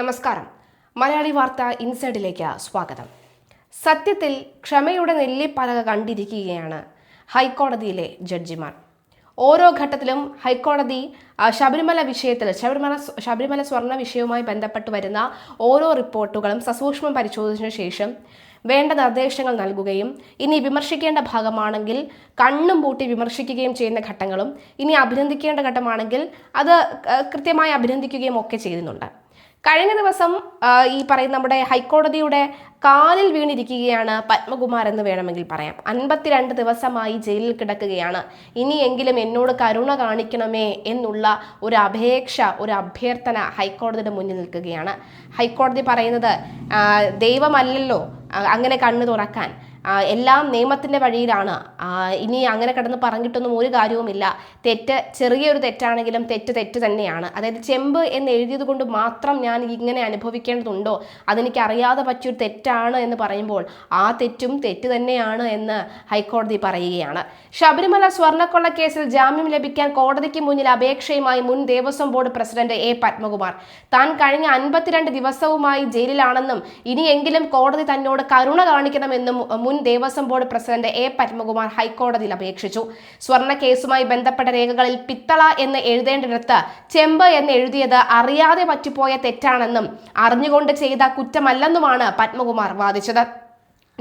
നമസ്കാരം. മലയാളി വാർത്ത ഇൻസൈഡിലേക്ക് സ്വാഗതം. സത്യത്തിൽ ക്ഷമയുടെ നെല്ലിപ്പലക കണ്ടിരിക്കുകയാണ് ഹൈക്കോടതിയിലെ ജഡ്ജിമാർ. ഓരോ ഘട്ടത്തിലും ഹൈക്കോടതി ശബരിമല വിഷയത്തിൽ ശബരിമല ശബരിമല സ്വർണ വിഷയവുമായി ബന്ധപ്പെട്ട് വരുന്ന ഓരോ റിപ്പോർട്ടുകളും സസൂക്ഷ്മം പരിശോധിച്ചതിനു ശേഷം വേണ്ട നിർദ്ദേശങ്ങൾ നൽകുകയും ഇനി വിമർശിക്കേണ്ട ഭാഗമാണെങ്കിൽ കണ്ണും പൂട്ടി വിമർശിക്കുകയും ചെയ്യുന്ന ഘട്ടങ്ങളും ഇനി അഭിനന്ദിക്കേണ്ട ഘട്ടമാണെങ്കിൽ അത് കൃത്യമായി അഭിനന്ദിക്കുകയും ഒക്കെ ചെയ്യുന്നുണ്ട്. കഴിഞ്ഞ ദിവസം ഈ പറയുന്ന നമ്മുടെ ഹൈക്കോടതിയുടെ കാലിൽ വീണിരിക്കുകയാണ് പത്മകുമാർ എന്ന് വേണമെങ്കിൽ പറയാം. അൻപത്തിരണ്ട് ദിവസമായി ജയിലിൽ കിടക്കുകയാണ്. ഇനിയെങ്കിലും എന്നോട് കരുണ കാണിക്കണമേ എന്നുള്ള ഒരു അപേക്ഷ ഒരു അഭ്യർത്ഥന ഹൈക്കോടതിയുടെ മുന്നിൽ നിൽക്കുകയാണ്. ഹൈക്കോടതി പറയുന്നത് ദൈവമല്ലല്ലോ അങ്ങനെ കണ്ണു തുറക്കാൻ. എല്ലാം നിയമത്തിന്റെ വഴിയിലാണ്. ഇനി അങ്ങനെ കിടന്ന് പറഞ്ഞിട്ടൊന്നും ഒരു കാര്യവുമില്ല. തെറ്റ് ചെറിയൊരു തെറ്റാണെങ്കിലും തെറ്റ് തെറ്റ് തന്നെയാണ്. അതായത് ചെമ്പ് എന്ന് എഴുതിയത് കൊണ്ട് മാത്രം ഞാൻ ഇങ്ങനെ അനുഭവിക്കേണ്ടതുണ്ടോ? അതെനിക്ക് അറിയാതെ പറ്റിയൊരു തെറ്റാണ് എന്ന് പറയുമ്പോൾ ആ തെറ്റും തെറ്റ് തന്നെയാണ് എന്ന് ഹൈക്കോടതി പറയുകയാണ്. ശബരിമല സ്വർണക്കൊള്ള കേസിൽ ജാമ്യം ലഭിക്കാൻ കോടതിക്ക് മുന്നിൽ അപേക്ഷയുമായി മുൻ Devaswom board president A Padmakumar. താൻ കഴിഞ്ഞ അൻപത്തിരണ്ട് ദിവസവുമായി ജയിലിലാണെന്നും ഇനിയെങ്കിലും കോടതി തന്നോട് കരുണ കാണിക്കണമെന്നും മുൻ Devaswom board president A Padmakumar ഹൈക്കോടതിയിൽ അപേക്ഷിച്ചു. സ്വർണ കേസുമായി ബന്ധപ്പെട്ട രേഖകളിൽ പിത്തള എന്ന് എഴുതേണ്ടിടത്ത് ചെമ്പ് എന്ന് എഴുതിയത് അറിയാതെ പറ്റിപ്പോയ തെറ്റാണെന്നും അറിഞ്ഞുകൊണ്ട് ചെയ്ത കുറ്റമല്ലെന്നുമാണ് പത്മകുമാർ വാദിച്ചത്.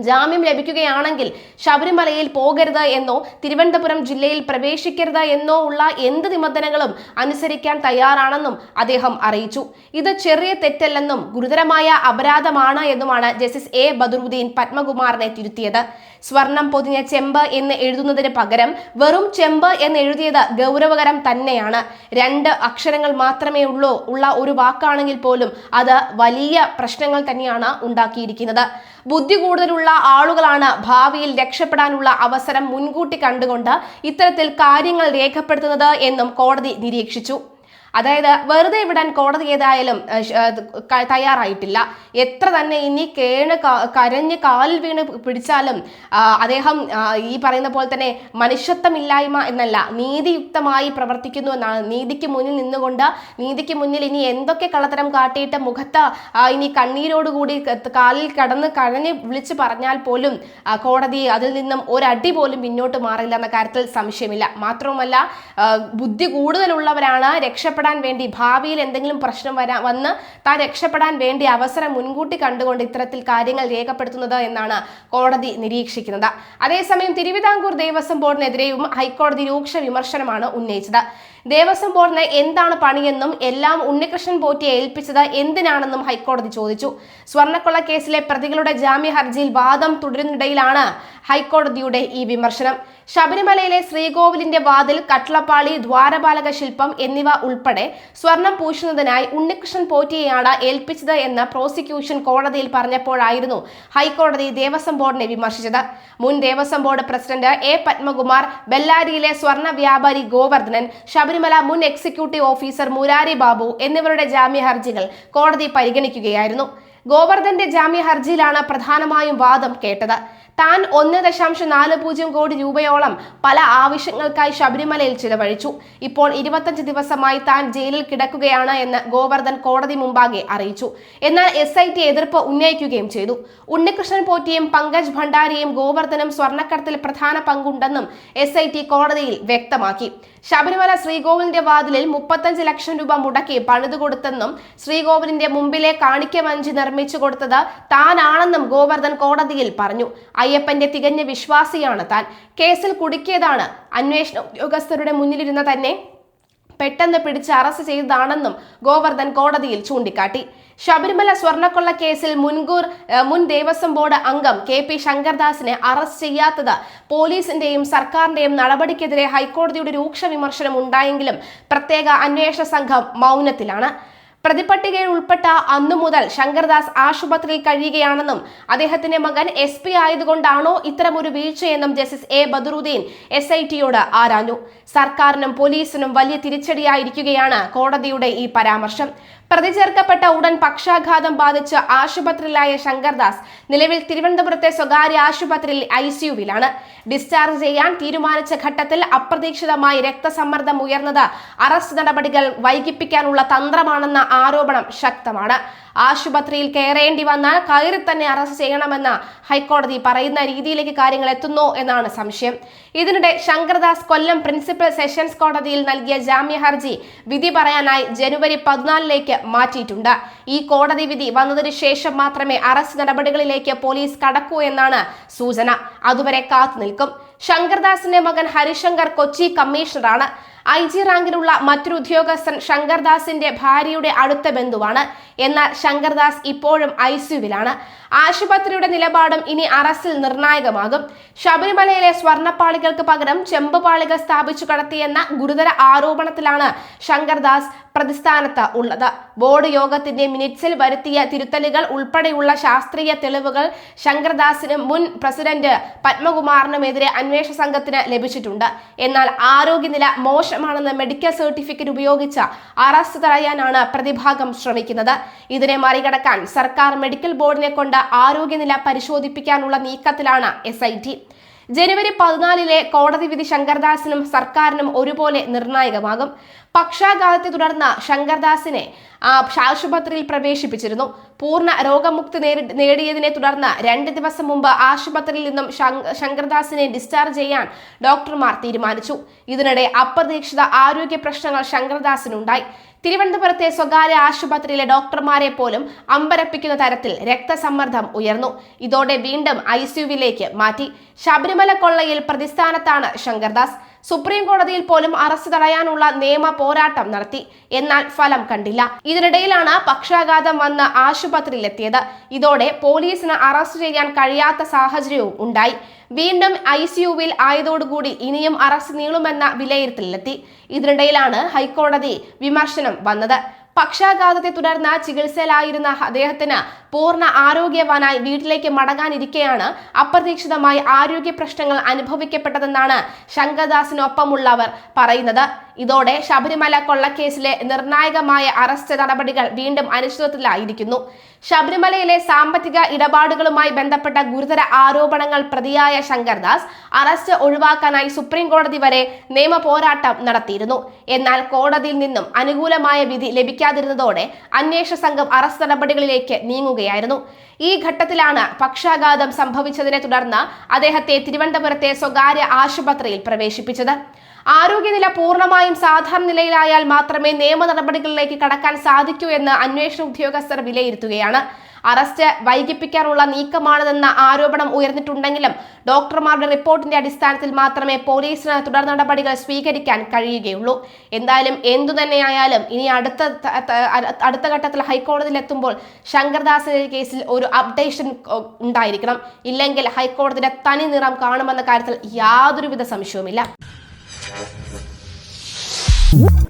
ജാമ്യം ലഭിക്കുകയാണെങ്കിൽ ശബരിമലയിൽ പോകരുത് എന്നോ തിരുവനന്തപുരം ജില്ലയിൽ പ്രവേശിക്കരുത് എന്നോ ഉള്ള എന്ത് നിബന്ധനകളും അനുസരിക്കാൻ തയ്യാറാണെന്നും അദ്ദേഹം അറിയിച്ചു. ഇത് ചെറിയ തെറ്റല്ലെന്നും ഗുരുതരമായ അപരാധമാണ് എന്നുമാണ് ജസ്റ്റിസ് എ ബദറുദ്ദീൻ പത്മകുമാറിനെ തിരുത്തിയത്. സ്വർണം പൊതിഞ്ഞ ചെമ്പ് എന്ന് എഴുതുന്നതിന് പകരം വെറും ചെമ്പ് എന്ന് എഴുതിയത് ഗൗരവകരം തന്നെയാണ്. രണ്ട് അക്ഷരങ്ങൾ മാത്രമേ ഉള്ളൂ ഉള്ള ഒരു വാക്കാണെങ്കിൽ പോലും അത് വലിയ പ്രശ്നങ്ങൾ തന്നെയാണ് ഉണ്ടാക്കിയിരിക്കുന്നത്. ബുദ്ധി കൂടുതലുള്ള ആളുകളാണ് ഭാവിയിൽ രക്ഷപ്പെടാനുള്ള അവസരം മുൻകൂട്ടി കണ്ടുകൊണ്ട് ഇത്തരത്തിൽ കാര്യങ്ങൾ രേഖപ്പെടുത്തുന്നത് എന്നും കോടതി നിരീക്ഷിച്ചു. അതായത് വെറുതെ വിടാൻ കോടതി ഏതായാലും തയ്യാറായിട്ടില്ല. എത്ര തന്നെ ഇനി കേണ് കരഞ്ഞ് കാലിൽ വീണ് പിടിച്ചാലും അദ്ദേഹം ഈ പറയുന്ന പോലെ തന്നെ മനുഷ്യത്വമില്ലായ്മ എന്നല്ല നീതിയുക്തമായി പ്രവർത്തിക്കുന്നു എന്നാണ്. നീതിക്ക് മുന്നിൽ നിന്നുകൊണ്ട് നീതിക്ക് മുന്നിൽ ഇനി എന്തൊക്കെ കള്ളത്തരം കാട്ടിയിട്ട് മുഖത്ത് ഇനി കണ്ണീരോടുകൂടി കാലിൽ കടന്ന് കരഞ്ഞ് വിളിച്ചു പറഞ്ഞാൽ പോലും കോടതി അതിൽ നിന്നും ഒരടി പോലും പിന്നോട്ട് മാറില്ല എന്ന കാര്യത്തിൽ സംശയമില്ല. മാത്രവുമല്ല ബുദ്ധി കൂടുതലുള്ളവരാണ് രക്ഷപ്പെടാൻ വേണ്ടി ഭാവിയിൽ എന്തെങ്കിലും പ്രശ്നം വരാ വന്ന് താൻ രക്ഷപ്പെടാൻ വേണ്ടി അവസരം മുൻകൂട്ടി കണ്ടുകൊണ്ട് ഇത്തരത്തിൽ കാര്യങ്ങൾ രേഖപ്പെടുത്തുന്നത് എന്നാണ് കോടതി നിരീക്ഷിക്കുന്നത്. അതേസമയം തിരുവിതാംകൂർ ദേവസ്വം ബോർഡിനെതിരെയും ഹൈക്കോടതി രൂക്ഷ വിമർശനമാണ് ഉന്നയിച്ചത്. ദേവസ്വം ബോർഡിന് എന്താണ് പണിയെന്നും എല്ലാം ഉണ്ണികൃഷ്ണൻ പോറ്റിയെ ഏൽപ്പിച്ചത് എന്തിനാണെന്നും ഹൈക്കോടതി ചോദിച്ചു. സ്വർണക്കൊള്ള കേസിലെ പ്രതികളുടെ ജാമ്യ ഹർജിയിൽ വാദം തുടരുന്നിടയിലാണ് ഹൈക്കോടതിയുടെ ഈ വിമർശനം. ശബരിമലയിലെ ശ്രീകോവിലിന്റെ വാതിൽ കട്ട്ളപ്പാളി ദ്വാരപാലക ശില്പം എന്നിവ ഉൾപ്പെടെ സ്വർണം പൂശുന്നതിനായി ഉണ്ണികൃഷ്ണൻ പോറ്റിയെയാണ് ഏൽപ്പിച്ചത് എന്ന് പ്രോസിക്യൂഷൻ കോടതിയിൽ പറഞ്ഞപ്പോഴായിരുന്നു ഹൈക്കോടതി ദേവസ്വം ബോർഡിനെ വിമർശിച്ചത്. മുൻ Devaswom board president A Padmakumar ബെല്ലാരിയിലെ സ്വർണ വ്യാപാരി ഗോവർദ്ധനൻ മുൻ എക്സിക്യൂട്ടീവ് ഓഫീസർ മുരാരി ബാബു എന്നിവരുടെ ജാമ്യ ഹർജികൾ കോടതി പരിഗണിക്കുകയായിരുന്നു. ഗോവർദ്ധന്റെ ജാമ്യ ഹർജിയിലാണ് പ്രധാനമായും വാദം കേട്ടത്. താൻ ഒന്ന് ദശാംശം നാല് പൂജ്യം കോടി രൂപയോളം പല ആവശ്യങ്ങൾക്കായി ശബരിമലയിൽ ചിലവഴിച്ചു. ഇപ്പോൾ ഇരുപത്തഞ്ച് ദിവസമായി താൻ ജയിലിൽ കിടക്കുകയാണ് എന്ന് ഗോവർദ്ധൻ കോടതി മുമ്പാകെ അറിയിച്ചു. എന്നാൽ എസ് ഐ ടി എതിർപ്പ് ഉന്നയിക്കുകയും ചെയ്തു. ഉണ്ണികൃഷ്ണൻ പോറ്റിയും പങ്കജ് ഭണ്ഡാരിയും ഗോവർദ്ധനും സ്വർണക്കടത്തിൽ പ്രധാന പങ്കുണ്ടെന്നും എസ് ഐ ടി കോടതിയിൽ വ്യക്തമാക്കി. ശബരിമല ശ്രീകോവിലിന്റെ വാതിലിൽ മുപ്പത്തഞ്ച് ലക്ഷം രൂപ മുടക്കി പണിതുകൊടുത്തെന്നും ശ്രീകോവിലിന്റെ മുമ്പിലെ കാണിക്ക വഞ്ചി നിർമ്മിച്ചു കൊടുത്തത് താനാണെന്നും ഗോവർദ്ധൻ കോടതിയിൽ പറഞ്ഞു. അയ്യപ്പന്റെ തികഞ്ഞ വിശ്വാസിയാണ് താൻ. കേസിൽ കുടുക്കിയതാണ്. അന്വേഷണ ഉദ്യോഗസ്ഥരുടെ മുന്നിലിരുന്ന തന്നെ പെട്ടെന്ന് പിടിച്ച് അറസ്റ്റ് ചെയ്തതാണെന്നും ഗോവർദ്ധൻ കോടതിയിൽ ചൂണ്ടിക്കാട്ടി. ശബരിമല സ്വർണക്കൊള്ള കേസിൽ മുൻകൂർ മുൻ ദേവസ്വം ബോർഡ് അംഗം കെ പി ശങ്കർദാസിനെ അറസ്റ്റ് ചെയ്യാത്തത് പോലീസിന്റെയും സർക്കാരിന്റെയും നടപടിക്കെതിരെ ഹൈക്കോടതിയുടെ രൂക്ഷ വിമർശനം ഉണ്ടായെങ്കിലും പ്രത്യേക അന്വേഷണ സംഘം മൗനത്തിലാണ്. പ്രതിപട്ടികയിൽ ഉൾപ്പെട്ട അന്നു മുതൽ ശങ്കർദാസ് ആശുപത്രിയിൽ കഴിയുകയാണെന്നും അദ്ദേഹത്തിന്റെ മകൻ എസ് പി ആയതുകൊണ്ടാണോ ഇത്തരമൊരു വീഴ്ചയെന്നും justice A Badaruddeen S I ടിയോട് ആരാഞ്ഞു. സർക്കാരിനും പോലീസിനും വലിയ തിരിച്ചടിയായിരിക്കുകയാണ് കോടതിയുടെ ഈ പരാമർശം. പ്രതി ചേർക്കപ്പെട്ട ഉടൻ പക്ഷാഘാതം ബാധിച്ച് ആശുപത്രിയിലായ ശങ്കർദാസ് നിലവിൽ തിരുവനന്തപുരത്തെ സ്വകാര്യ ആശുപത്രിയിൽ ഐ സിയുവിലാണ് ഡിസ്ചാർജ് ചെയ്യാൻ തീരുമാനിച്ച ഘട്ടത്തിൽ അപ്രതീക്ഷിതമായി രക്തസമ്മർദ്ദം ഉയർന്നത് അറസ്റ്റ് നടപടികൾ വൈകിപ്പിക്കാനുള്ള തന്ത്രമാണെന്ന ആരോപണം ശക്തമാണ്. ആശുപത്രിയിൽ കയറേണ്ടി വന്നാൽ കയറി തന്നെ അറസ്റ്റ് ചെയ്യണമെന്ന് ഹൈക്കോടതി പറയുന്ന രീതിയിലേക്ക് കാര്യങ്ങൾ എത്തുന്നു എന്നാണ് സംശയം. ഇതിനിടെ ശങ്കർദാസ് കൊല്ലം പ്രിൻസിപ്പൽ സെഷൻസ് കോടതിയിൽ നൽകിയ ജാമ്യ ഹർജി വിധി പറയാനായി ജനുവരി പതിനാലിലേക്ക് മാറ്റിയിട്ടുണ്ട്. ഈ കോടതി വിധി വന്നതിന് ശേഷം മാത്രമേ അറസ്റ്റ് നടപടികളിലേക്ക് പോലീസ് കടക്കൂ എന്നാണ് സൂചന. അതുവരെ കാത്തു നിൽക്കും. ശങ്കർദാസിന്റെ മകൻ ഹരിശങ്കർ കൊച്ചി കമ്മീഷണറാണ്. ഐ ജി റാങ്കിലുള്ള മറ്റൊരു ഉദ്യോഗസ്ഥൻ ശങ്കർദാസിന്റെ ഭാര്യയുടെ അടുത്ത ബന്ധുവാണ്. എന്നാൽ ശങ്കർദാസ് ഇപ്പോഴും ഐ സിയുവിലാണ് ആശുപത്രിയുടെ നിലപാടും ഇനി അറസ്റ്റിൽ നിർണായകമാകും. ശബരിമലയിലെ സ്വർണപ്പാളികൾക്ക് പകരം ചെമ്പുപാളികൾ സ്ഥാപിച്ചു കടത്തിയെന്ന ഗുരുതര ആരോപണത്തിലാണ് ശങ്കർദാസ് പ്രതിസ്ഥാനത്ത് ഉള്ളത്. ബോർഡ് യോഗത്തിന്റെ മിനിറ്റ്സിൽ വരുത്തിയ തിരുത്തലുകൾ ഉൾപ്പെടെയുള്ള ശാസ്ത്രീയ തെളിവുകൾ ശങ്കർദാസിനും മുൻ പ്രസിഡന്റ് പത്മകുമാറിനുമെതിരെ അന്വേഷണ സംഘത്തിന് ലഭിച്ചിട്ടുണ്ട്. എന്നാൽ ആരോഗ്യനില മോശമാണെന്ന് മെഡിക്കൽ സർട്ടിഫിക്കറ്റ് ഉപയോഗിച്ച് അറസ്റ്റ് തടയാനാണ് പ്രതിഭാഗം ശ്രമിക്കുന്നത്. ഇതിനെ മറികടക്കാൻ സർക്കാർ മെഡിക്കൽ ബോർഡിനെ കൊണ്ട് ആരോഗ്യനില പരിശോധിപ്പിക്കാനുള്ള നീക്കത്തിലാണ് എസ് ജനുവരി പതിനാലിലെ കോടതി വിധി ശങ്കർദാസിനും സർക്കാരിനും ഒരുപോലെ നിർണായകമാകും. പക്ഷാഘാതത്തെ തുടർന്ന് ശങ്കർദാസിനെ ആശുപത്രിയിൽ പ്രവേശിപ്പിച്ചിരുന്നു. പൂർണ രോഗമുക്തി നേടി നേടിയതിനെ തുടർന്ന് രണ്ട് ദിവസം മുമ്പ് ആശുപത്രിയിൽ നിന്നും ശങ്കർദാസിനെ ഡിസ്ചാർജ് ചെയ്യാൻ ഡോക്ടർമാർ തീരുമാനിച്ചു. ഇതിനിടെ അപ്രതീക്ഷിത ആരോഗ്യ പ്രശ്നങ്ങൾ ശങ്കർദാസിനുണ്ടായി. തിരുവനന്തപുരത്തെ സ്വകാര്യ ആശുപത്രിയിലെ ഡോക്ടർമാരെ പോലും അമ്പരപ്പിക്കുന്ന തരത്തിൽ രക്തസമ്മർദ്ദം ഉയർന്നു. ഇതോടെ വീണ്ടും ഐ സിയുവിലേക്ക് മാറ്റി. ശബരിമല കൊള്ളയിൽ പ്രതിസ്ഥാനത്താണ് ശങ്കർദാസ്. സുപ്രീം കോടതിയിൽ പോലും അറസ്റ്റ് തടയാനുള്ള നിയമ പോരാട്ടം നടത്തി. എന്നാൽ ഫലം കണ്ടില്ല. ഇതിനിടയിലാണ് പക്ഷാഘാതം വന്ന് ആശുപത്രിയിലെത്തിയത്. ഇതോടെ പോലീസിന് അറസ്റ്റ് ചെയ്യാൻ കഴിയാത്ത സാഹചര്യവും ഉണ്ടായി. വീണ്ടും ഐ സിയുവിൽ ആയതോടുകൂടി ഇനിയും അറസ്റ്റ് നീളുമെന്ന വിലയിരുത്തലിലെത്തി. ഇതിനിടയിലാണ് ഹൈക്കോടതി വിമർശനം വന്നത്. പക്ഷാഘാതത്തെ തുടർന്ന് ചികിത്സയിലായിരുന്ന അദ്ദേഹത്തിന് പൂർണ ആരോഗ്യവാനായി വീട്ടിലേക്ക് മടങ്ങാനിരിക്കെയാണ് അപ്രതീക്ഷിതമായി ആരോഗ്യ പ്രശ്നങ്ങൾ അനുഭവിക്കപ്പെട്ടതെന്നാണ് ശങ്കർദാസിനൊപ്പമുള്ളവർ പറയുന്നത്. ഇതോടെ ശബരിമല കൊള്ളക്കേസിലെ നിർണായകമായ അറസ്റ്റ് നടപടികൾ വീണ്ടും അനിശ്ചിതത്വത്തിലായിരിക്കുന്നു ശബരിമലയിലെ സാമ്പത്തിക ഇടപാടുകളുമായി ബന്ധപ്പെട്ട ഗുരുതര ആരോപണങ്ങൾ പ്രതിയായ ശങ്കർദാസ് അറസ്റ്റ് ഒഴിവാക്കാനായി സുപ്രീം കോടതി വരെ നിയമ പോരാട്ടം നടത്തിയിരുന്നു. എന്നാൽ കോടതിയിൽ നിന്നും അനുകൂലമായ വിധി ലഭിക്കാതിരുന്നതോടെ അന്വേഷണ സംഘം അറസ്റ്റ് നടപടികളിലേക്ക് നീങ്ങുകയായിരുന്നു. ഈ ഘട്ടത്തിലാണ് പക്ഷാഘാതം സംഭവിച്ചതിനെ തുടർന്ന് അദ്ദേഹത്തെ തിരുവനന്തപുരത്തെ സ്വകാര്യ ആശുപത്രിയിൽ പ്രവേശിപ്പിച്ചത്. ആരോഗ്യനില പൂർണമായും സാധാരണ നിലയിലായാൽ മാത്രമേ നിയമ നടപടികളിലേക്ക് കടക്കാൻ സാധിക്കൂ എന്ന് അന്വേഷണ ഉദ്യോഗസ്ഥർ വിലയിരുത്തുകയാണ്. അറസ്റ്റ് വൈകിപ്പിക്കാനുള്ള നീക്കമാണിതെന്ന ആരോപണം ഉയർന്നിട്ടുണ്ടെങ്കിലും ഡോക്ടർമാരുടെ റിപ്പോർട്ടിന്റെ അടിസ്ഥാനത്തിൽ മാത്രമേ പോലീസിന് തുടർ നടപടികൾ സ്വീകരിക്കാൻ കഴിയുകയുള്ളൂ. എന്തായാലും എന്തു തന്നെയായാലും ഇനി അടുത്ത അടുത്ത ഘട്ടത്തിൽ ഹൈക്കോടതിയിൽ എത്തുമ്പോൾ ശങ്കർദാസിന്റെ കേസിൽ ഒരു അപ്ഡേഷൻ ഉണ്ടായിരിക്കണം. ഇല്ലെങ്കിൽ ഹൈക്കോടതിയുടെ തനി നിറം കാണുമെന്ന കാര്യത്തിൽ യാതൊരുവിധ സംശയവുമില്ല. Woo!